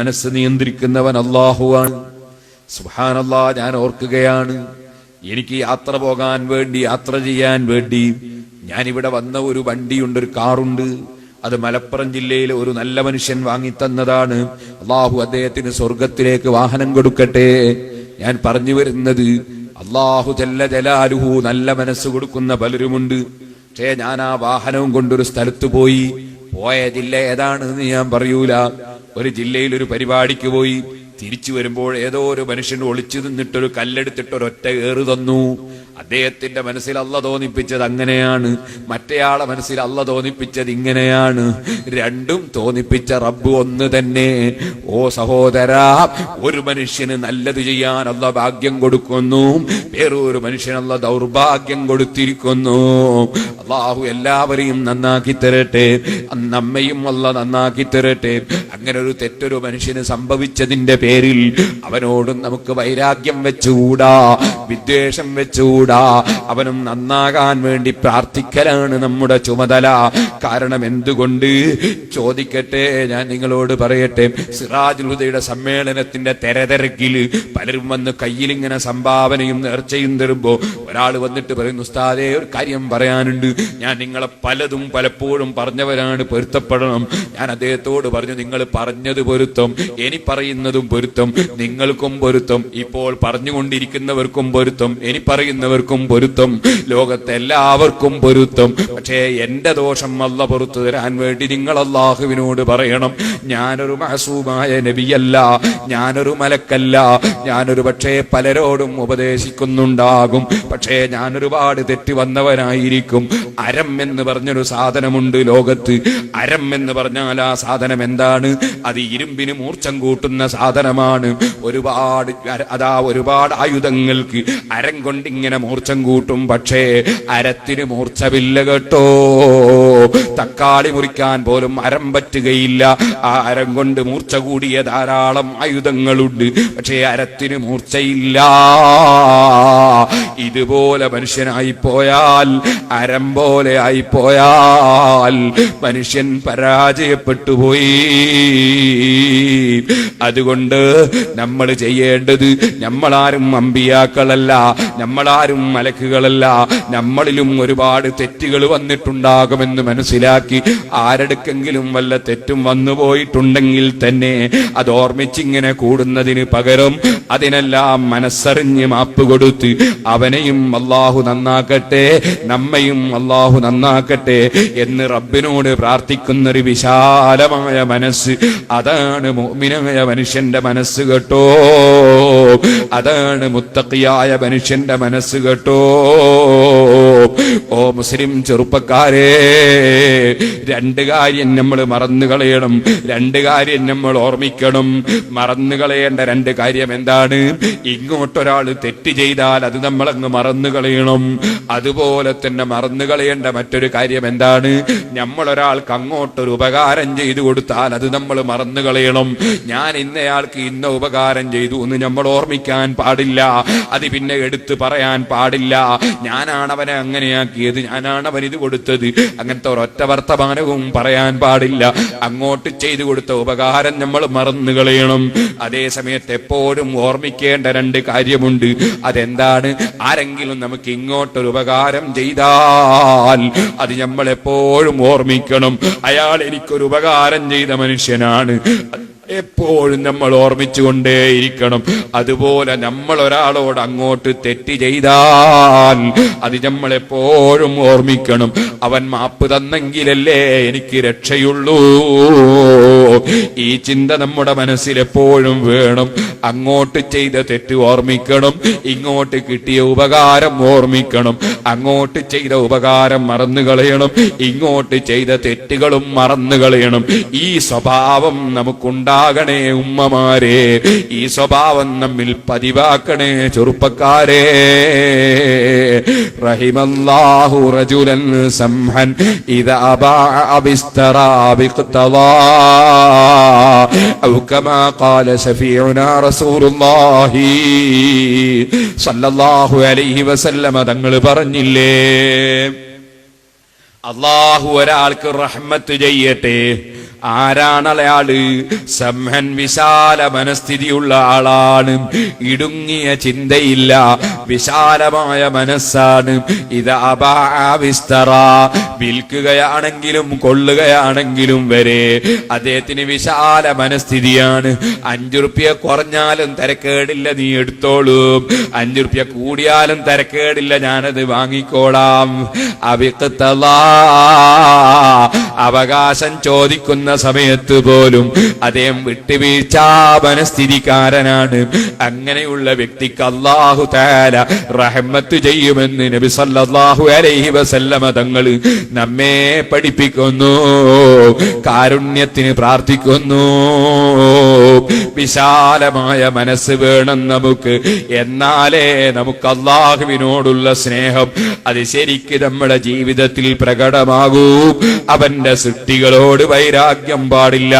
മനസ്സ് നിയന്ത്രിക്കുന്നവൻ അള്ളാഹുവാണ് സുഹാനല്ലാ ഞാൻ ഓർക്കുകയാണ്. എനിക്ക് യാത്ര പോകാൻ വേണ്ടി യാത്ര ചെയ്യാൻ വേണ്ടി ഞാനിവിടെ വന്ന ഒരു വണ്ടിയുണ്ട് ഒരു കാറുണ്ട്. അത് മലപ്പുറം ജില്ലയിലെ ഒരു നല്ല മനുഷ്യൻ വാങ്ങി തന്നതാണ് അള്ളാഹു അദ്ദേഹത്തിന് സ്വർഗത്തിലേക്ക് വാഹനം കൊടുക്കട്ടെ. ഞാൻ പറഞ്ഞു വരുന്നത് അള്ളാഹു ജല്ല ജലാലുഹു നല്ല മനസ്സ് കൊടുക്കുന്ന പലരുമുണ്ട്. പക്ഷേ ഞാൻ ആ വാഹനവും കൊണ്ടൊരു സ്ഥലത്ത് പോയി. പോയ ജില്ല ഏതാണെന്ന് ഞാൻ പറയൂല. ഒരു ജില്ലയിൽ ഒരു പരിപാടിക്ക് പോയി തിരിച്ചു വരുമ്പോൾ ഏതോ ഒരു മനുഷ്യൻ ഒളിച്ചു നിന്നിട്ടൊരു കല്ലെടുത്തിട്ട് ഏറ് തന്നു. അദ്ദേഹത്തിന്റെ മനസ്സിൽ അല്ല തോന്നിപ്പിച്ചത് അങ്ങനെയാണ്. മറ്റേയാളെ മനസ്സിൽ അല്ല തോന്നിപ്പിച്ചത് ഇങ്ങനെയാണ്. രണ്ടും തോന്നിപ്പിച്ച റബ്ബ് ഒന്ന് തന്നെ. ഓ സഹോദരാ ഒരു മനുഷ്യന് നല്ലത് ചെയ്യാൻ അല്ല ഭാഗ്യം കൊടുക്കുന്നു. വേറൊരു മനുഷ്യനല്ല ദൗർഭാഗ്യം കൊടുത്തിരിക്കുന്നു. അള്ളാഹു എല്ലാവരെയും നന്നാക്കി തരട്ടെ. നമ്മയും അല്ല നന്നാക്കി തരട്ടെ. അങ്ങനെ ഒരു തെറ്റൊരു മനുഷ്യന് സംഭവിച്ചതിന്റെ പേരിൽ അവനോടും നമുക്ക് വൈരാഗ്യം വെച്ചുകൂടാ. വിദ്വേഷം വെച്ചുകൂടാ. അവനും നന്നാകാൻ വേണ്ടി പ്രാർത്ഥിക്കലാണ് നമ്മുടെ ചുമതല. കാരണം എന്തുകൊണ്ട്? ചോദിക്കട്ടെ ഞാൻ നിങ്ങളോട് പറയട്ടെ. സിറാജുലുദയുടെ സമ്മേളനത്തിന്റെ തെരതിരക്കിൽ പലരും വന്ന് കയ്യിൽ ഇങ്ങനെ സംഭാവനയും നേർച്ചയും തരുമ്പോ ഒരാൾ വന്നിട്ട് പറയുന്നു ഉസ്താദേ ഒരു കാര്യം പറയാനുണ്ട്. ഞാൻ നിങ്ങളെ പലതും പലപ്പോഴും പറഞ്ഞവരാണ് പൊരുത്തപ്പെടണം. ഞാൻ അദ്ദേഹത്തോട് പറഞ്ഞു നിങ്ങൾ പറഞ്ഞത് പൊരുത്തം എനി പറയുന്നതും പൊരുത്തം നിങ്ങൾക്കും പൊരുത്തം ഇപ്പോൾ പറഞ്ഞുകൊണ്ടിരിക്കുന്നവർക്കും പൊരുത്തം എനി ഇനി പറയുന്നവർക്കും പൊരുത്തം ലോകത്തെ എല്ലാവർക്കും പൊരുത്തം. പക്ഷേ എന്റെ ദോഷം അല്ല പുറത്തു തരാൻ വേണ്ടി നിങ്ങൾ അള്ളാഹുവിനോട് പറയണം. ഞാനൊരു മഹസൂമായ നബിയല്ല ഞാനൊരു മലക്കല്ല ഞാനൊരു പക്ഷേ പലരോടും ഉപദേശിക്കുന്നുണ്ടാകും. പക്ഷേ ഞാൻ ഒരുപാട് തെറ്റ് വന്നവനായിരിക്കും. അരം എന്ന് പറഞ്ഞൊരു സാധനമുണ്ട് ലോകത്ത്. അരം എന്ന് പറഞ്ഞാൽ ആ സാധനം എന്താണ്? അത് ഇരുമ്പിന് മൂർച്ചം കൂട്ടുന്ന സാധനമാണ്. ഒരുപാട് അതാ ഒരുപാട് ആയുധങ്ങൾക്ക് അരം കൊണ്ട് ഇങ്ങനെ മൂർച്ചം കൂട്ടും പക്ഷേ അരത്തിന് മൂർച്ചമില്ല കേട്ടോ. തക്കാളി മുറിക്കാൻ പോലും അരം പറ്റുകയില്ല. ആ അരം കൊണ്ട് മൂർച്ച കൂടിയ ധാരാളം ആയുധങ്ങളുണ്ട് പക്ഷേ അരത്തിന് മൂർച്ചയില്ല ഇതുപോലെ മനുഷ്യനായി പോയാൽ അരം പോലെ ആയി പോയാൽ മനുഷ്യൻ പരാജയപ്പെട്ടു പോയി. അതുകൊണ്ട് നമ്മൾ ചെയ്യേണ്ടത് നമ്മളാരും അമ്പിയാക്കളല്ല നമ്മളാരും മലക്കുകളല്ല. നമ്മളിലും ഒരുപാട് തെറ്റുകൾ വന്നിട്ടുണ്ടാകുമെന്ന് മനസ്സിലാക്കി ആരെടുക്കെങ്കിലും വല്ല തെറ്റും വന്നു പോയിട്ടുണ്ടെങ്കിൽ തന്നെ അത് ഓർമ്മിച്ചിങ്ങനെ കൂടുന്നതിന് പകരം അതിനെല്ലാം മനസ്സറിഞ്ഞ് മാപ്പ് കൊടുത്ത് അവനെയും അള്ളാഹു നന്നാക്കട്ടെ നമ്മയും അള്ളാഹു നന്നാക്കട്ടെ എന്ന് റബ്ബിനോട് പ്രാർത്ഥിക്കുന്നൊരു വിശാലമായ മനസ്സ്. അതാണ് മോമിനായ മനുഷ്യന്റെ മനസ്സ് കേട്ടോ. അതാണ് മുത്തക്കിയായ മനുഷ്യന്റെ മനസ്സ് കേട്ടോ. ഓ മുസ്ലിം ചെറുപ്പക്കാരെ രണ്ട് കാര്യം നമ്മൾ മറന്നു കളയണം രണ്ട് കാര്യം നമ്മൾ ഓർമ്മിക്കണം. മറന്നു കളയേണ്ട രണ്ട് കാര്യം എന്താണ്? ഇങ്ങോട്ടൊരാൾ തെറ്റ് ചെയ്താൽ അത് നമ്മളങ്ങ് മറന്നു കളയണം. അതുപോലെ തന്നെ മറന്നു കളയേണ്ട മറ്റൊരു കാര്യം എന്താണ്? നമ്മളൊരാൾക്ക് അങ്ങോട്ടൊരു ഉപകാരം ചെയ്തു കൊടുത്താൽ അത് നമ്മൾ മറന്നു കളയണം. ഞാൻ ഇന്നയാൾക്ക് ഇന്ന ഉപകാരം ചെയ്തു എന്ന് നമ്മൾ ഓർമ്മിക്കാൻ പാടില്ല. അത് പിന്നെ എടുത്തു പറയാൻ പാടില്ല. ഞാനാണ് അവനെ അങ്ങനെയാക്കിയത് ഞാനാണ് അവൻ ഇത് കൊടുത്തത്. അങ്ങനത്തെ ഒരൊറ്റ വർത്തമാനവും പറയാൻ പാടില്ല. അങ്ങോട്ട് ചെയ്തു കൊടുത്ത ഉപകാരം നമ്മൾ മറന്നു കളയണം. അതേ സമയത്ത് എപ്പോഴും ഓർമ്മിക്കേണ്ട രണ്ട് കാര്യമുണ്ട്. അതെന്താണ്? ആരെങ്കിലും നമുക്ക് ഇങ്ങോട്ടൊരു ഉപകാരം ചെയ്താൽ അത് നമ്മൾ എപ്പോഴും ഓർമ്മിക്കണം. അയാൾ എനിക്കൊരു ഉപകാരം ചെയ്ത മനുഷ്യനാണ്. എപ്പോഴും നമ്മൾ ഓർമ്മിച്ചുകൊണ്ടേയിരിക്കണം. അതുപോലെ നമ്മൾ ഒരാളോട് അങ്ങോട്ട് തെറ്റ് ചെയ്താൽ അത് നമ്മൾ എപ്പോഴും ഓർമ്മിക്കണം. അവൻ മാപ്പ് തന്നെങ്കിലല്ലേ എനിക്ക് രക്ഷയുള്ളൂ. ഈ ചിന്ത നമ്മുടെ മനസ്സിൽ എപ്പോഴും വേണം. അങ്ങോട്ട് ചെയ്ത തെറ്റ് ഓർമ്മിക്കണം. ഇങ്ങോട്ട് കിട്ടിയ ഉപകാരം ഓർമ്മിക്കണം. അങ്ങോട്ട് ചെയ്ത ഉപകാരം മറന്നു കളയണം. ഇങ്ങോട്ട് ചെയ്ത തെറ്റുകളും മറന്നു കളയണം. ഈ സ്വഭാവം നമുക്കുണ്ടാകണേ ഉമ്മമാരെ. ഈ സ്വഭാവം നമ്മിൽ പതിവാക്കണേ ചെറുപ്പക്കാരെ. റഹിമല്ലാഹു റജുലൻ സംഹൻ തങ്ങൾ പറഞ്ഞില്ലേ? അള്ളാഹു ഒരാൾക്ക് റഹ്മത്ത് ചെയ്യട്ടെ. ആരാണ് അയാൾ സമ്മൻ വിശാല മനസ്ഥിതിയുള്ള ആളാണ്. ഇടുങ്ങിയ ചിന്തയില്ല വിശാലമായ മനസ്സാണ്. ഇത് അപാവിസ്തറ വിൽക്കുകയാണെങ്കിലും കൊള്ളുകയാണെങ്കിലും വരെ അദ്ദേഹത്തിന് വിശാല മനസ്ഥിതിയാണ്. അഞ്ചു റുപ്യ കുറഞ്ഞാലും തിരക്കേടില്ല നീ എടുത്തോളൂ. അഞ്ചു റുപ്യ കൂടിയാലും തിരക്കേടില്ല ഞാനത് വാങ്ങിക്കോളാം. അവിക്കത്തലാ അവകാശം ചോദിക്കുന്ന സമയത്ത് പോലും അദ്ദേഹം വിട്ടുവീഴ്ച മനസ്ഥിതിക്കാരനാണ് അങ്ങനെയുള്ള വ്യക്തിക്ക് അള്ളാഹു താല റഹ്മത്ത് ചെയ്യുമെന്ന് നബി സല്ലാഹു അലൈഹി വസല്ലമ തങ്ങൾ നമ്മെ പഠിപ്പിക്കുന്നു കാരുണ്യത്തിന് പ്രാർത്ഥിക്കുന്നു. വിശാലമായ മനസ്സ് വേണം നമുക്ക്. എന്നാലേ നമുക്ക് അള്ളാഹുവിനോടുള്ള സ്നേഹം അത് ശരിക്ക് നമ്മുടെ ജീവിതത്തിൽ പ്രകടമാകൂ. അവന്റെ സൃഷ്ടികളോട് വൈരാഗ്യം പാടില്ല.